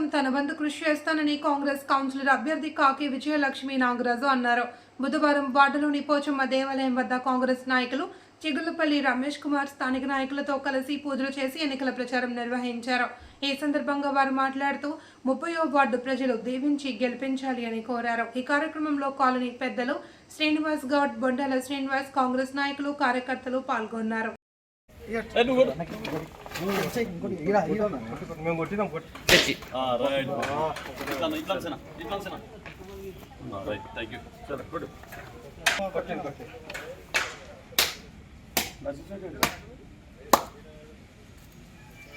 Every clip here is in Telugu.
కోసం తన వంతు కృషి చేస్తానని కాంగ్రెస్ కౌన్సిలర్ అభ్యర్థి కాకి విజయలక్ష్మి నాగరాజు అన్నారు. బుధవారం వార్డులోని పోచమ్మ దేవాలయం వద్ద కాంగ్రెస్ నాయకులు చిగులపల్లి రమేష్ కుమార్ స్థానిక నాయకులతో కలిసి పూజలు చేసి ఎన్నికల ప్రచారం నిర్వహించారు. ఈ సందర్భంగా వారు మాట్లాడుతూ ముప్పయో వార్డు ప్రజలు దీవించి గెలిపించాలి అని కోరారు. ఈ కార్యక్రమంలో కాలనీ పెద్దలు శ్రీనివాస్ గౌడ్ బొండాల శ్రీనివాస్ కాంగ్రెస్ నాయకులు కార్యకర్తలు పాల్గొన్నారు. మేము కొట్టినాం కొట్టి రైట్ ఇట్లా ఇట్లా ఇట్లా రైట్ థ్యాంక్ యూ సరే గుడ్ కొట్టి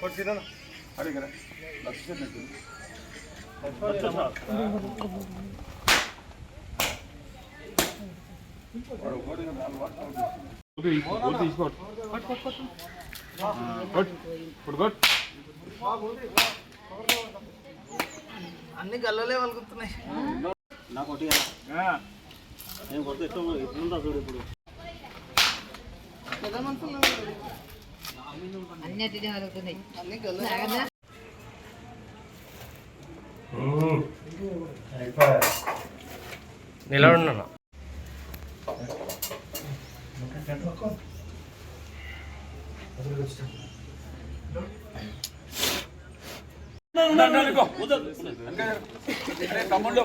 కొట్టిదా అడిగరా అన్ని గల్లలే వలుగుతున్నాయి. నాకు ఒకటి నేను ఎట్లా ఎట్లుందా చూడు ఇప్పుడు. మనుషులు అన్నిటినీ వలుగుతున్నాయి. అన్ని నిలబడున్నా తమ్ముళ్ళు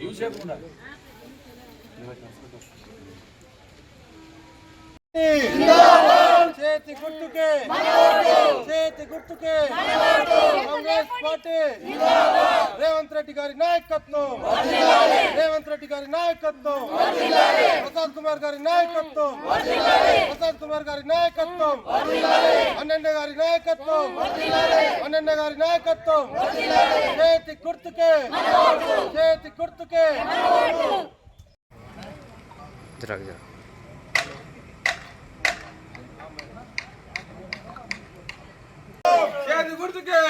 యూజ్ చేయకుండా చేతి గుర్తుకే. చేతి గుర్తుకే. కాంగ్రెస్ పార్టీ. రేవంత్ రెడ్డి గారి నాయకత్వం. రేవంత్ రెడ్డి గారి నాయకత్వం. ప్రసాద్ కుమార్ గారి నాయకత్వం. ప్రసాద్ కుమార్ గారి నాయకత్వం. అన్నన్న గారి నాయకత్వం. అన్నన్న గారి నాయకత్వం. చేతి గుర్తుకే. చేతి గుర్తుకే. జరా జరా. చేతి గుర్తుకే.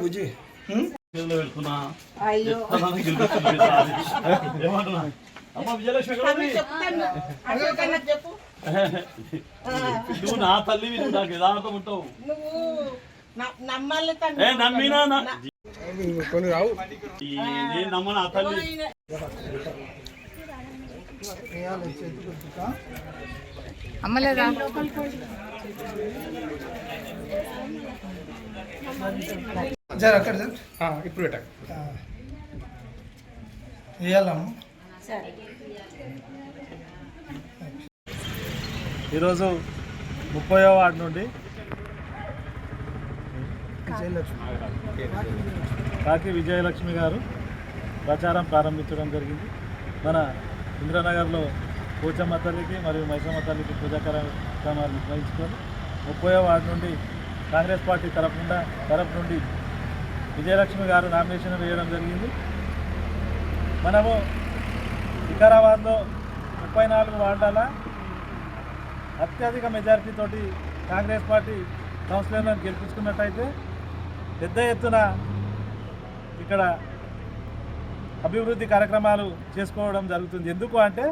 బుజ్జి. పెడుతున్నా ఎట్లా గెలుపుతుంది ఏమంటున్నా అమ్మ విజయలక్ష్మి? నువ్వు నా తల్లి నువ్వు నాకు యథార్థం ఉంటావు? నమ్మాలి ఏ నమ్మినా నా- కొన్ని రావు ఈ నేను నమ్మ నా తల్లి? వేయాలి చేతి గుర్తుకా అమ్మలేదా? జర అక్కడ జర. ఇప్పుడు పెట్ట. వేయాలమ్మ ఈరోజు ముప్పయో వార్డు నుండి కాకి విజయలక్ష్మి గారు ప్రచారం ప్రారంభించడం జరిగింది. మన ఇంద్రనగర్లో పోచమ్మ తల్లికి మరియు మైసమ్మ తల్లికి పూజా కార్యక్రమాలు నిర్వహించుకొని ముప్పయో వార్డు నుండి కాంగ్రెస్ పార్టీ తరఫున తరఫు నుండి విజయలక్ష్మి గారు నామినేషన్ వేయడం జరిగింది. మనము వికారాబాద్లో ముప్పై నాలుగు వార్డాల అత్యధిక మెజారిటీ తోటి కాంగ్రెస్ పార్టీ కౌన్సిలర్లను గెలిపించుకున్నట్టయితే పెద్ద ఎత్తున ఇక్కడ అభివృద్ధి కార్యక్రమాలు చేసుకోవడం జరుగుతుంది. ఎందుకు అంటే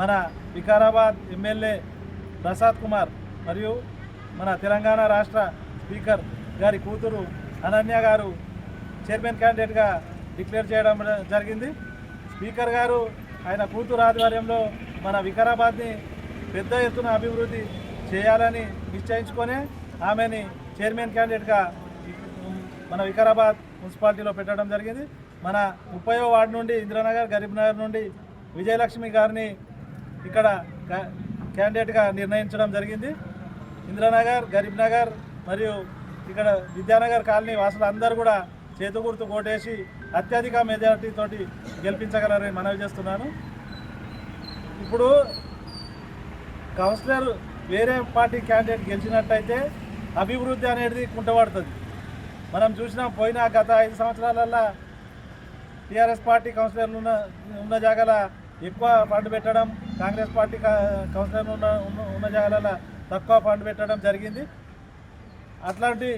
మన వికారాబాద్ ఎమ్మెల్యే ప్రసాద్ కుమార్ మరియు మన తెలంగాణ రాష్ట్ర స్పీకర్ గారి కూతురు అనన్య గారు చైర్మన్ క్యాండిడేట్గా డిక్లేర్ చేయడం జరిగింది. స్పీకర్ గారు ఆయన కూతురు ఆధ్వర్యంలో మన వికారాబాద్ని పెద్ద ఎత్తున అభివృద్ధి చేయాలని నిశ్చయించుకొని ఆమెని చైర్మన్ క్యాండిడేట్గా మన వికారాబాద్ మున్సిపాలిటీలో పెట్టడం జరిగింది. మన ముప్పయో వార్డు నుండి ఇందిరానగర్ గరీబ్ నగర్ నుండి విజయలక్ష్మి గారిని ఇక్కడ క్యాండిడేట్గా నిర్ణయించడం జరిగింది. ఇందిరానగర్ గరీబ్ నగర్ మరియు ఇక్కడ విద్యానగర్ కాలనీ వాసులు అందరూ కూడా చేతుగుర్తు కోటేసి అత్యధిక మెజారిటీతోటి గెలిపించగలరని మనవి చేస్తున్నాను. ఇప్పుడు కౌన్సిలర్ వేరే పార్టీ క్యాండిడేట్ గెలిచినట్టయితే అభివృద్ధి అనేది కుంటపడుతుంది. మనం చూసినాం పోయిన గత ఐదు సంవత్సరాలల్లో టీఆర్ఎస్ పార్టీ కౌన్సిలర్లు ఉన్న ఉన్న జాగాల ఎక్కువ ఫండ్ పెట్టడం కాంగ్రెస్ పార్టీ కౌన్సిలర్లు ఉన్న ఉన్న- ఉన్న జాగాల తక్కువ ఫండ్ పెట్టడం జరిగింది. అట్లాంటి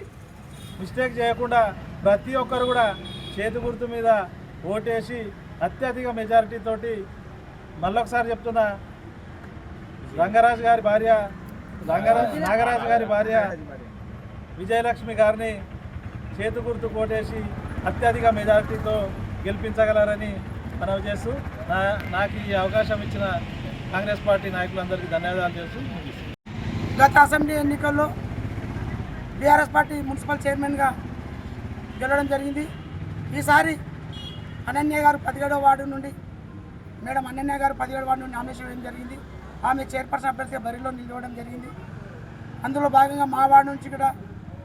మిస్టేక్ చేయకుండా ప్రతి ఒక్కరు కూడా చేతి గుర్తు మీద ఓటేసి అత్యధిక మెజారిటీతోటి మళ్ళొకసారి చెప్తున్నా రంగరాజు గారి భార్య రంగరాజు నాగరాజు గారి భార్య విజయలక్ష్మి గారిని చేతు గుర్తు కోటేసి అత్యధిక మెజారిటీతో గెలిపించగలరని మనవి చేస్తూ నా నాకు ఈ అవకాశం ఇచ్చిన కాంగ్రెస్ పార్టీ నాయకులందరికీ ధన్యవాదాలు చేస్తూ. గత అసెంబ్లీ ఎన్నికల్లో బీఆర్ఎస్ పార్టీ మున్సిపల్ చైర్మన్గా గెలవడం జరిగింది. ఈసారి అనన్య గారు పదిహేడవ వార్డు నుండి మేడం అనన్య గారు పదిహేడు వార్డు నుండి నామినేషన్ వేయడం జరిగింది. ఆమె చైర్పర్సన్ అభ్యర్థిగా బరిలో నిలవడం జరిగింది. అందులో భాగంగా మా వార్డు నుంచి కూడా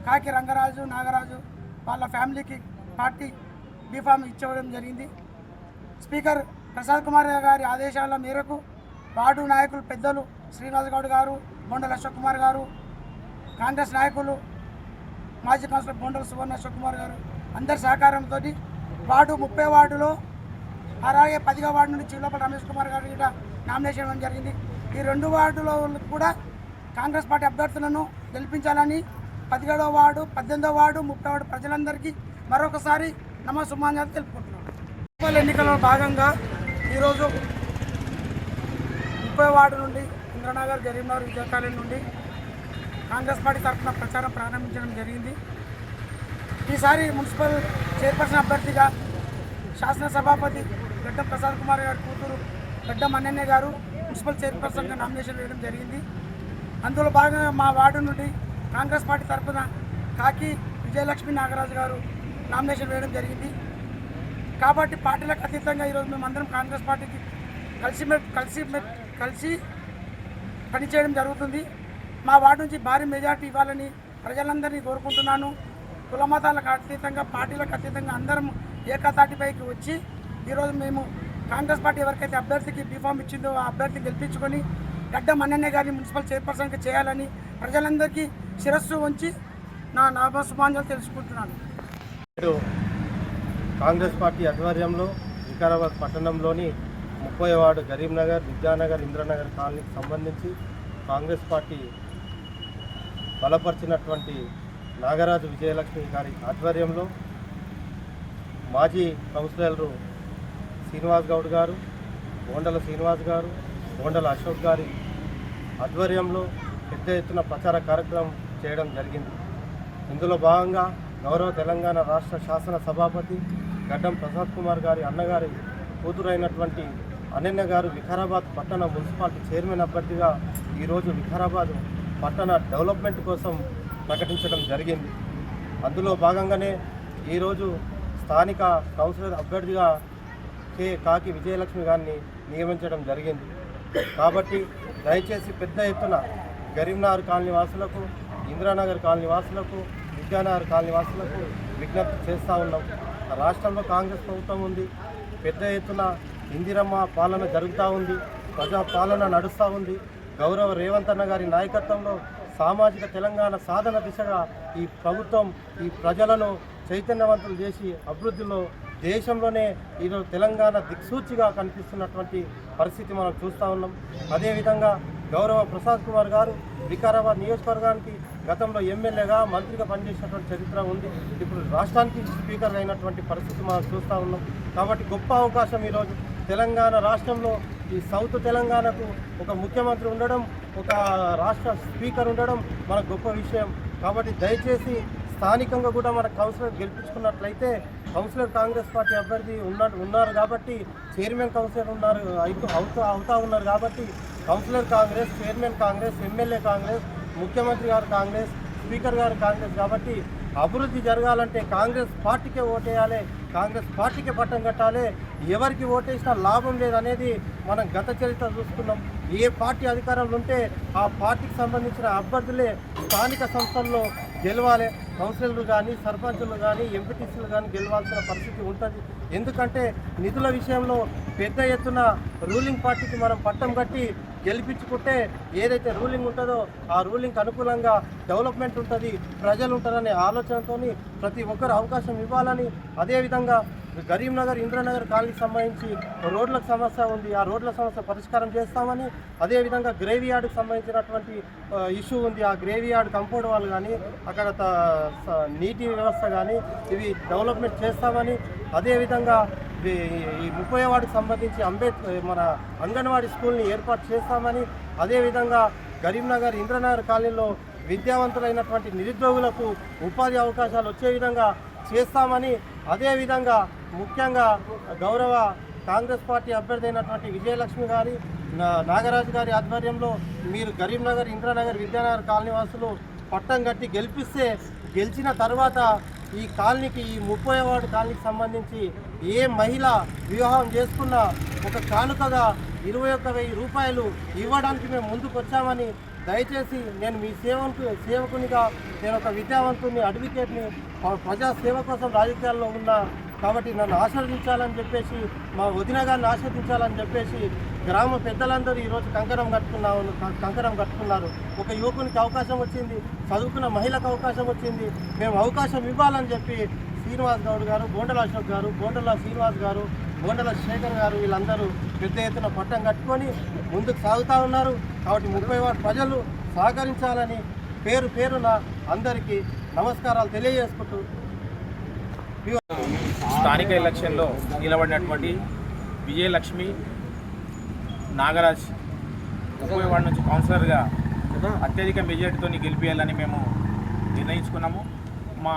కాకి రంగరాజు నాగరాజు వాళ్ళ ఫ్యామిలీకి పార్టీ బీఫామ్ ఇచ్చవడం జరిగింది. స్పీకర్ ప్రసాద్ కుమార్ గారి ఆదేశాల మేరకు వార్డు నాయకులు పెద్దలు శ్రీనివాస్ గౌడ్ గారు బొండల అశోక్ కుమార్ గారు కాంగ్రెస్ నాయకులు మాజీ కౌన్సిలర్ బొండల సువర్ణ అశోక్ కుమార్ గారు అందరి సహకారంతో వార్డు ముప్పై వార్డులో అలాగే పదిగా వార్డు నుండి చిల్లపల్లి రమేష్ కుమార్ గారు కూడా నామినేషన్ ఇవ్వడం జరిగింది. ఈ రెండు వార్డులో కూడా కాంగ్రెస్ పార్టీ అభ్యర్థులను గెలిపించాలని పదిహేడవ వార్డు పద్దెనిమిదో వార్డు ముప్పై వార్డు ప్రజలందరికీ మరొకసారి నమస్సుమాన్యాలు తెలుపుకుంటున్నాను మున్సిపల్ ఎన్నికల్లో భాగంగా ఈరోజు ముప్పై వార్డు నుండి ఇంద్రనగర్ గరీంనగర్ విజయకాలయం నుండి కాంగ్రెస్ పార్టీ తరఫున ప్రచారం ప్రారంభించడం జరిగింది. ఈసారి మున్సిపల్ చైర్పర్సన్ అభ్యర్థిగా శాసనసభాపతి గడ్డం ప్రసాద్ కుమార్ గారి కూతురు గడ్డం అన్నయ్య గారు మున్సిపల్ చైర్పర్సన్గా నామినేషన్ వేయడం జరిగింది. అందులో భాగంగా మా వార్డు నుండి కాంగ్రెస్ పార్టీ తరఫున కాకి విజయలక్ష్మి నాగరాజు గారు నామినేషన్ వేయడం జరిగింది. కాబట్టి పార్టీలకు అతీతంగా ఈరోజు మేమందరం కాంగ్రెస్ పార్టీకి కలిసి కలిసి కలిసి పనిచేయడం జరుగుతుంది. మా వార్డు నుంచి భారీ మెజార్టీ ఇవ్వాలని ప్రజలందరినీ కోరుకుంటున్నాను. కుల మతాలకు అతీతంగా పార్టీలకు అతీతంగా అందరం ఏకతాటిపైకి వచ్చి ఈరోజు మేము కాంగ్రెస్ పార్టీ ఎవరికైతే అభ్యర్థికి బీఫామ్ ఇచ్చిందో ఆ అభ్యర్థిని గెలిపించుకొని గడ్డ మన్నయ్య గారిని మున్సిపల్ చైర్పర్సన్గా చేయాలని ప్రజలందరికీ శిరస్సు ఉంచి నా నామసుమాన్యాలు తెలుసుకుంటున్నాను. కాంగ్రెస్ పార్టీ ఆధ్వర్యంలో వికారాబాద్ పట్టణంలోని ముప్పై వార్డు గరీంనగర్ విద్యానగర్ ఇంద్రనగర్ కాలనీకి సంబంధించి కాంగ్రెస్ పార్టీ బలపరిచినటువంటి నాగరాజు విజయలక్ష్మి గారి ఆధ్వర్యంలో మాజీ కౌన్సిలర్లు శ్రీనివాస్ గౌడ్ గారు బోండల శ్రీనివాస్ గారు బోండల అశోక్ గారి ఆధ్వర్యంలో పెద్ద ఎత్తున ప్రచార కార్యక్రమం చేయడం జరిగింది. ఇందులో భాగంగా గౌరవ తెలంగాణ రాష్ట్ర శాసన సభాపతి గడ్డం ప్రసాద్ కుమార్ గారి అన్నగారి కూతురైనటువంటి అనన్య గారు వికారాబాద్ పట్టణ మున్సిపాలిటీ చైర్మన్ అభ్యర్థిగా ఈరోజు వికారాబాద్ పట్టణ డెవలప్మెంట్ కోసం ప్రకటించడం జరిగింది. అందులో భాగంగానే ఈరోజు స్థానిక కౌన్సిలర్ అభ్యర్థిగా కే కాకి విజయలక్ష్మి గారిని నియమించడం జరిగింది. కాబట్టి దయచేసి పెద్ద ఎత్తున గరీంనగర్ కాలనీ వాసులకు ఇందిరానగర్ కాలనీ వాసులకు విద్యానగర్ కాలనీ వాసులకు విజ్ఞప్తి చేస్తూ ఉన్నాం. రాష్ట్రంలో కాంగ్రెస్ ప్రభుత్వం ఉంది. పెద్ద ఎత్తున ఇందిరమ్మ పాలన జరుగుతూ ఉంది. ప్రజా పాలన నడుస్తూ ఉంది. గౌరవ రేవంత్ అన్న గారి నాయకత్వంలో సామాజిక తెలంగాణ సాధన దిశగా ఈ ప్రభుత్వం ఈ ప్రజలను చైతన్యవంతులు చేసి అభివృద్ధిలో దేశంలోనే ఈరోజు తెలంగాణ దిక్సూచిగా కనిపిస్తున్నటువంటి పరిస్థితి మనం చూస్తూ ఉన్నాం. అదేవిధంగా గౌరవ ప్రసాద్ కుమార్ గారు వికారాబాద్ నియోజకవర్గానికి గతంలో ఎమ్మెల్యేగా మంత్రిగా పనిచేసినటువంటి చరిత్ర ఉంది. ఇప్పుడు రాష్ట్రానికి స్పీకర్ అయినటువంటి పరిస్థితి మనం చూస్తూ ఉన్నాం. కాబట్టి గొప్ప అవకాశం ఈరోజు తెలంగాణ రాష్ట్రంలో. ఈ సౌత్ తెలంగాణకు ఒక ముఖ్యమంత్రి ఉండడం ఒక రాష్ట్ర స్పీకర్ ఉండడం మన గొప్ప విషయం. కాబట్టి దయచేసి స్థానికంగా కూడా మన కౌన్సిలర్ గెలిపించుకున్నట్లయితే కౌన్సిలర్ కాంగ్రెస్ పార్టీ అభ్యర్థి ఉన్న ఉన్నారు కాబట్టి చైర్మన్ కౌన్సిలర్ ఉన్నారు అయితూ అవుతా అవుతా ఉన్నారు కాబట్టి councillor Congress chairman Congress MLA Congress ముఖ్యమంత్రి గారు కాంగ్రెస్ స్పీకర్ గారు కాంగ్రెస్ కాబట్టి అభివృద్ధి జరగాలంటే కాంగ్రెస్ పార్టీకే ఓటేయాలి కాంగ్రెస్ పార్టీకే పట్టం కట్టాలి. ఎవరికి ఓటేసినా లాభం లేదనేది మనం గత చరిత్ర చూసుకున్నాం. ఏ పార్టీ అధికారంలో ఉంటే ఆ పార్టీకి సంబంధించిన అభ్యర్థులే స్థానిక సంస్థల్లో గెలవాలి. కౌన్సిలర్లు కానీ సర్పంచులు కానీ ఎంపీటీసీలు కానీ గెలవాల్సిన పరిస్థితి ఉంటుంది. ఎందుకంటే నిధుల విషయంలో పెద్ద ఎత్తున రూలింగ్ పార్టీకి మనం పట్టం కట్టి గెలిపించుకుంటే ఏదైతే రూలింగ్ ఉంటుందో ఆ రూలింగ్కి అనుకూలంగా డెవలప్మెంట్ ఉంటుంది ప్రజలు ఉంటారనే ఆలోచనతో ప్రతి ఒక్కరు అవకాశం ఇవ్వాలని అదేవిధంగా కరీంనగర్ ఇంద్రనగర్ కాలనీకి సంబంధించి రోడ్లకు సమస్య ఉంది. ఆ రోడ్ల సమస్య పరిష్కారం చేస్తామని అదేవిధంగా గ్రేవీ యార్డ్కి సంబంధించినటువంటి ఇష్యూ ఉంది. ఆ గ్రేవీ యార్డ్ కంపౌండ్ వాళ్ళు కానీ అక్కడ త- స- నీటి వ్యవస్థ కానీ ఇవి డెవలప్మెంట్ చేస్తామని అదేవిధంగా ఈ ముప్పై వార్డుకు సంబంధించి అంబేద్కర్ మన అంగన్వాడీ స్కూల్ని ఏర్పాటు చేస్తామని అదేవిధంగా కరీంనగర్ ఇంద్రనగర్ కాలనీలో విద్యావంతులైనటువంటి నిరుద్యోగులకు ఉపాధి అవకాశాలు వచ్చే విధంగా చేస్తామని అదేవిధంగా ముఖ్యంగా గౌరవ కాంగ్రెస్ పార్టీ అభ్యర్థి అయినటువంటి విజయలక్ష్మి గారి నా- నాగరాజు గారి ఆధ్వర్యంలో మీరు కరీంనగర్ ఇంద్రానగర్ విద్యానగర్ కాలనీ వాసులు పట్టం కట్టి గెలిపిస్తే గెలిచిన తర్వాత ఈ కాలనీకి ఈ ముప్పై వార్డు కాలనీకి సంబంధించి ఏ మహిళ వివాహం చేసుకున్న ఒక కానుకగా ఇరవై ఒక్క వెయ్యి రూపాయలు ఇవ్వడానికి మేము ముందుకు వచ్చామని దయచేసి నేను మీ సేవకు సేవకునిగా నేను ఒక విద్యావంతుని అడ్వకేట్ని ప్రజా సేవ కోసం రాజకీయాల్లో ఉన్నా కాబట్టి నన్ను ఆశీర్వదించాలని చెప్పేసి మా వదిన గారిని ఆశీర్వదించాలని చెప్పేసి గ్రామ పెద్దలందరూ ఈరోజు కంకణం కట్టుకున్నారు కంకణం కట్టుకున్నారు. ఒక యువకునికి అవకాశం వచ్చింది చదువుకున్న మహిళకు అవకాశం వచ్చింది. మేము అవకాశం ఇవ్వాలని చెప్పి శ్రీనివాస్ గౌడ్ గారు గోండల అశోక్ గారు గోండల శ్రీనివాస్ గారు గోండల శేఖర్ గారు వీళ్ళందరూ పెద్ద ఎత్తున పట్టం కట్టుకొని ముందుకు సాగుతూ ఉన్నారు. కాబట్టి ముప్పై ప్రజలు సహకరించాలని పేరు పేరున అందరికీ నమస్కారాలు తెలియజేసుకుంటూ స్థానిక ఎలక్షన్లో నిలబడినటువంటి విజయలక్ష్మి నాగరాజ్ ముప్పై వార్డు నుంచి కౌన్సిలర్గా అత్యధిక మెజార్టీతో గెలిపేయాలని మేము నిర్ణయించుకున్నాము. మా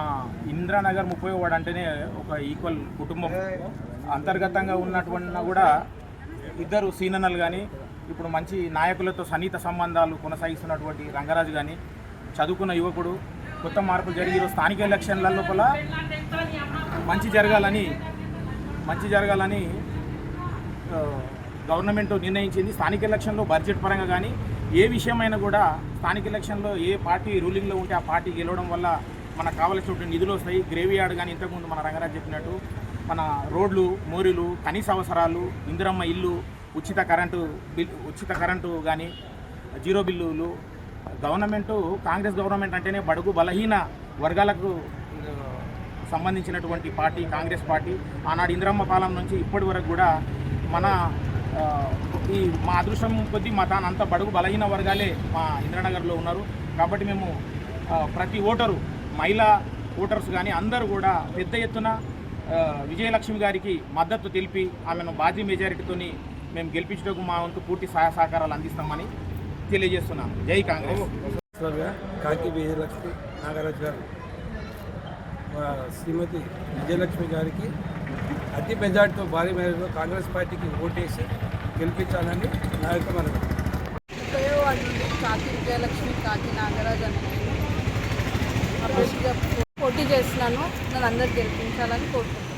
ఇంద్రానగర్ ముప్పై వార్డు అంటేనే ఒక ఈక్వల్ కుటుంబం. అంతర్గతంగా ఉన్నటువంటి కూడా ఇద్దరు సీనన్నలు కానీ ఇప్పుడు మంచి నాయకులతో సన్నిహిత సంబంధాలు కొనసాగిస్తున్నటువంటి రంగరాజు కానీ చదువుకున్న యువకుడు కొత్త మార్పులు జరిగి స్థానిక ఎలక్షన్ల లోపల మంచి జరగాలని మంచి జరగాలని గవర్నమెంట్ నిర్ణయించింది. స్థానిక ఎలక్షన్లో బడ్జెట్ పరంగా కానీ ఏ విషయమైనా కూడా స్థానిక ఎలక్షన్లో ఏ పార్టీ రూలింగ్లో ఉంటే ఆ పార్టీ గెలవడం వల్ల మనకు కావలసినటువంటి నిధులు వస్తాయి. గ్రేవీ యార్డ్ కానీ ఇంతకుముందు మన రంగరాజు చెప్పినట్టు మన రోడ్లు మోరీలు కనీస అవసరాలు ఇందిరమ్మ ఇల్లు ఉచిత కరెంటు బిల్ ఉచిత కరెంటు కానీ జీరో బిల్లులు గవర్నమెంటు కాంగ్రెస్ గవర్నమెంట్ అంటేనే బడుగు బలహీన వర్గాలకు సంబంధించినటువంటి పార్టీ కాంగ్రెస్ పార్టీ ఆనాడు ఇందిరమ్మ పాలన నుంచి ఇప్పటి వరకు కూడా మన ఈ మా అదృష్టం కొద్దీ మా తాను అంత బడుగు బలహీన వర్గాలే మా ఇంద్రనగర్లో ఉన్నారు. కాబట్టి మేము ప్రతి ఓటరు మహిళా ఓటర్స్ కానీ అందరూ కూడా పెద్ద ఎత్తున విజయలక్ష్మి గారికి మద్దతు తెలిపి ఆమెను భారీ మెజారిటీతోని మేము గెలిపించడానికి మా వంతు పూర్తి సహాయ సహకారాలు అందిస్తామని తెలియజేస్తున్నాను. జై కాంగ్రెస్. కాకి విజయలక్ష్మి నాగరాజు గారు. శ్రీమతి విజయలక్ష్మి గారికి అతి మెజార్టీతో భారీ మేరకు కాంగ్రెస్ పార్టీకి ఓటేసి గెలిపించాలని నా యొక్క మనవి నుండి కాకి విజయలక్ష్మి కాకి నాగరాజ్ అని పోటీ చేస్తున్నాను. నన్ను అందరు గెలిపించాలని కోరుకుంటున్నాను.